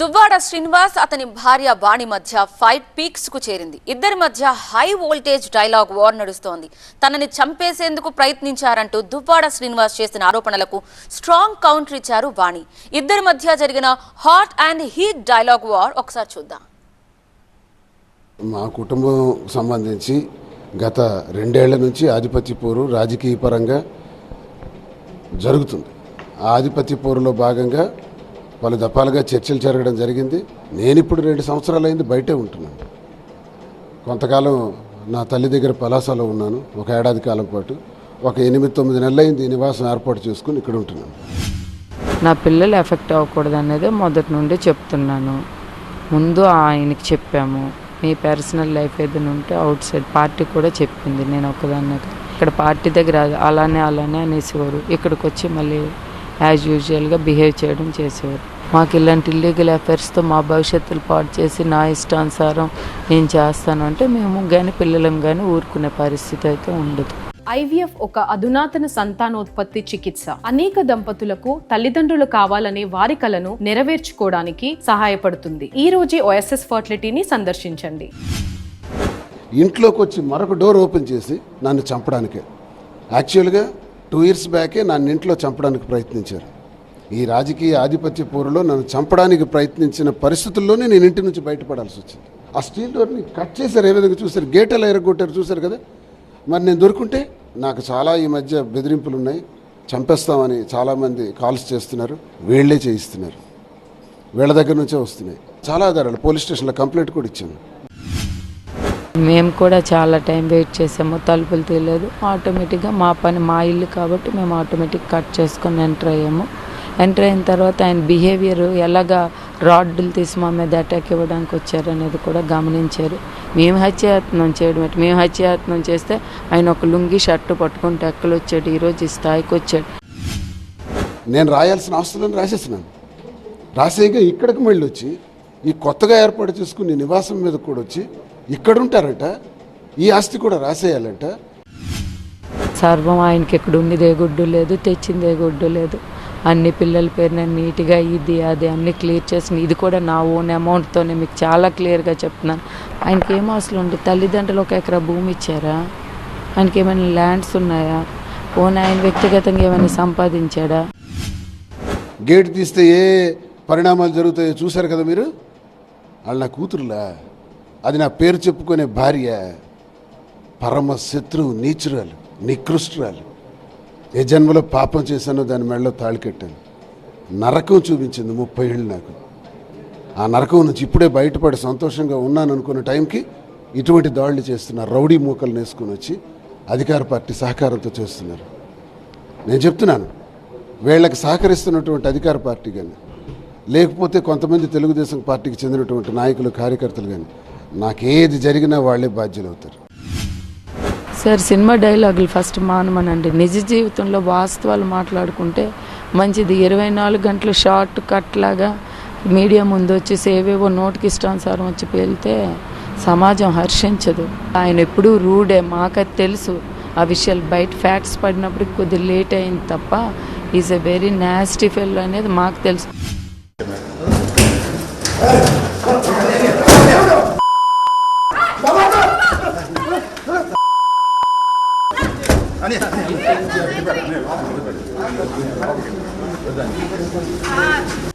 దువ్వాడ శ్రీనివాస్ అతని భార్య బాణి మధ్య ఫైట్ పీక్స్కు చేరింది. ఇద్దరి మధ్య హై వోల్టేజ్ డైలాగ్ వార్ నడుస్తోంది. తనని చంపేసేందుకు ప్రయత్నించారంటూ దువ్వాడ శ్రీనివాస్ చేసిన ఆరోపణలకు స్ట్రాంగ్ కౌంటర్ ఇచ్చారు బాణి ఇద్దరి మధ్య జరిగిన hot and heat dialogue war ఒకసారి చూద్దాం. మా కుటుంబం సంబంధించి గత రెండేళ్ళ నుంచి ఆధిపత్య పోరు రాజకీయ పరంగా జరుగుతుంది. ఆ ఆధిపత్య పోరులో భాగంగా పలు దఫాలుగా చర్చలు జరగడం జరిగింది. నేను ఇప్పుడు రెండు సంవత్సరాలైంది బయటే ఉంటున్నాను. కొంతకాలం నా తల్లి దగ్గర పలాసలో ఉన్నాను. ఒక ఏడాది కాలం పాటు ఒక ఎనిమిది తొమ్మిది నెలలైంది నివాసం ఏర్పాటు చేసుకుని ఇక్కడ ఉంటున్నాను. నా పిల్లలు ఎఫెక్ట్ అవ్వకూడదు అనేది మొదటి నుండి చెప్తున్నాను. ముందు ఆయనకి చెప్పాము. మీ పర్సనల్ లైఫ్ ఏదైనా ఉంటే అవుట్ సైడ్ పార్టీ కూడా చెప్పింది. నేను ఒకదాన్ని ఇక్కడ పార్టీ దగ్గర అలానే అలానే అనేసేవారు. ఇక్కడికి వచ్చి మళ్ళీ యాజ్ యూజువల్గా బిహేవ్ చేయడం చేసేవారు. మాకు ఇలాంటి ఇల్లీగల్ అఫైర్స్తో మా భవిష్యత్తులు పాటు చేసి నా ఇష్టానుసారం నేను చేస్తాను అంటే మేము కానీ పిల్లలం కానీ ఊరుకునే పరిస్థితి అయితే ఉండదు. ఐవీఎఫ్ ఒక అధునాతన సంతానోత్పత్తి చికిత్స. అనేక దంపతులకు తల్లిదండ్రులు కావాలనే వారి కలను నెరవేర్చుకోవడానికి సహాయపడుతుంది. ఈ రోజే ఓఎస్ఎస్ ఫర్టిలిటీని సందర్శించండి. ఇంట్లోకి వచ్చి మరొక డోర్ ఓపెన్ చేసి నన్ను చంపడానికే. యాక్చువల్గా టూ ఇయర్స్ బ్యాకే నన్ను ఇంట్లో చంపడానికి ప్రయత్నించారు. ఈ రాజకీయ ఆధిపత్య పోరులో నన్ను చంపడానికి ప్రయత్నించిన పరిస్థితుల్లోనే నేను ఇంటి నుంచి బయటపడాల్సి వచ్చింది. ఆ స్టీల్ డోర్ని కట్ చేశారు ఏ విధంగా చూశారు? గేట్ ఎలా ఎరగొట్టారు చూశారు కదా? మరి నేను దొరుకుంటే నాకు చాలా ఈ మధ్య బెదిరింపులు ఉన్నాయి చంపేస్తామని చాలామంది కాల్స్ చేస్తున్నారు. వీళ్ళే చేయిస్తున్నారు. వీళ్ళ దగ్గర నుంచే వస్తున్నాయి. చాలా ఆధారాలు పోలీస్ స్టేషన్లో కంప్లైంట్ కూడా ఇచ్చాను. మేము కూడా చాలా టైం వెయిట్ చేసాము. తలుపులు తీయలేదు. ఆటోమేటిక్గా మా పని మా ఇల్లు కాబట్టి మేము ఆటోమేటిక్ కట్ చేసుకొని ఎంటర్ అయ్యాము. ఎంటర్ అయిన తర్వాత ఆయన బిహేవియర్ ఎలాగా రాడ్డులు తీసి మా మీద అటాక్ ఇవ్వడానికి వచ్చారనేది కూడా గమనించారు. మేము హత్యాయత్నం చేయడం ఏంటి? మేము హత్యాయత్నం చేస్తే ఆయన ఒక లుంగి షర్టు పట్టుకొని టెక్కలు వచ్చాడు. ఈరోజు ఈ స్థాయికి వచ్చాడు. నేను రాయాల్సిన ఆస్తులను రాసేసినాను రాసేయగా ఇక్కడికి మళ్ళీ వచ్చి ఈ కొత్తగా ఏర్పాటు చేసుకుని నివాసం మీద కూడా వచ్చి ఇక్కడ ఉంటారట ఈ ఆస్తి కూడా రాసేయాలంట. సర్వం ఆయనకి ఎక్కడ ఉన్నదే గుడ్డు లేదు తెచ్చిందే గుడ్డు లేదు. అన్ని పిల్లల పేరున నీట్గా ఇది అది అన్ని క్లియర్ చేసిన. ఇది కూడా నా ఓన్ అమౌంట్తోనే మీకు చాలా క్లియర్గా చెప్తున్నాను. ఆయనకి ఏం అసలు ఉంది తల్లిదండ్రులు ఒక ఎకరా భూమి ఇచ్చారా? ఆయనకి ఏమైనా ల్యాండ్స్ ఉన్నాయా? ఓన్ ఆయన వ్యక్తిగతంగా ఏమైనా సంపాదించాడా? గేట్ తీస్తే ఏ పరిణామాలు జరుగుతాయో చూశారు కదా మీరు? వాళ్ళు నా కూతురులా. అది నా పేరు చెప్పుకునే భార్య. పరమ శత్రువు నీచురాలు నికృష్టురాలు. ఏ జన్మలో పాపం చేశానో దాని మెడలో తాళికెట్టాను నరకం చూపించింది ముప్పై ఏళ్ళు నాకు. ఆ నరకం నుంచి ఇప్పుడే బయటపడి సంతోషంగా ఉన్నాను అనుకున్న టైంకి ఇటువంటి దాడులు చేస్తున్నారు రౌడీ మూకలు నేసుకొని వచ్చి అధికార పార్టీ సహకారంతో చేస్తున్నారు. నేను చెప్తున్నాను వీళ్ళకి సహకరిస్తున్నటువంటి అధికార పార్టీ కానీ లేకపోతే కొంతమంది తెలుగుదేశం పార్టీకి చెందినటువంటి నాయకులు కార్యకర్తలు కానీ నాకేది జరిగినా వాళ్ళే బాధ్యులు అవుతారు సార్ సినిమా డైలాగులు ఫస్ట్ మానమనండి. నిజ జీవితంలో వాస్తవాలు మాట్లాడుకుంటే మంచిది. ఇరవై నాలుగు గంటలు షార్ట్ కట్ లాగా మీడియా ముందు వచ్చేసి ఏవేవో నోటికి ఇష్టానుసారం వచ్చి పేలితే సమాజం హర్షించదు. ఆయన ఎప్పుడూ రూడే మాకది తెలుసు. ఆ విషయాలు బయట ఫ్యాక్ట్స్ పడినప్పుడు కొద్దిగా లేట్ అయింది తప్ప is a very nasty fell అనేది మాకు తెలుసు. 啊，你啊，你，你啊，你啊，你啊，你啊，啊，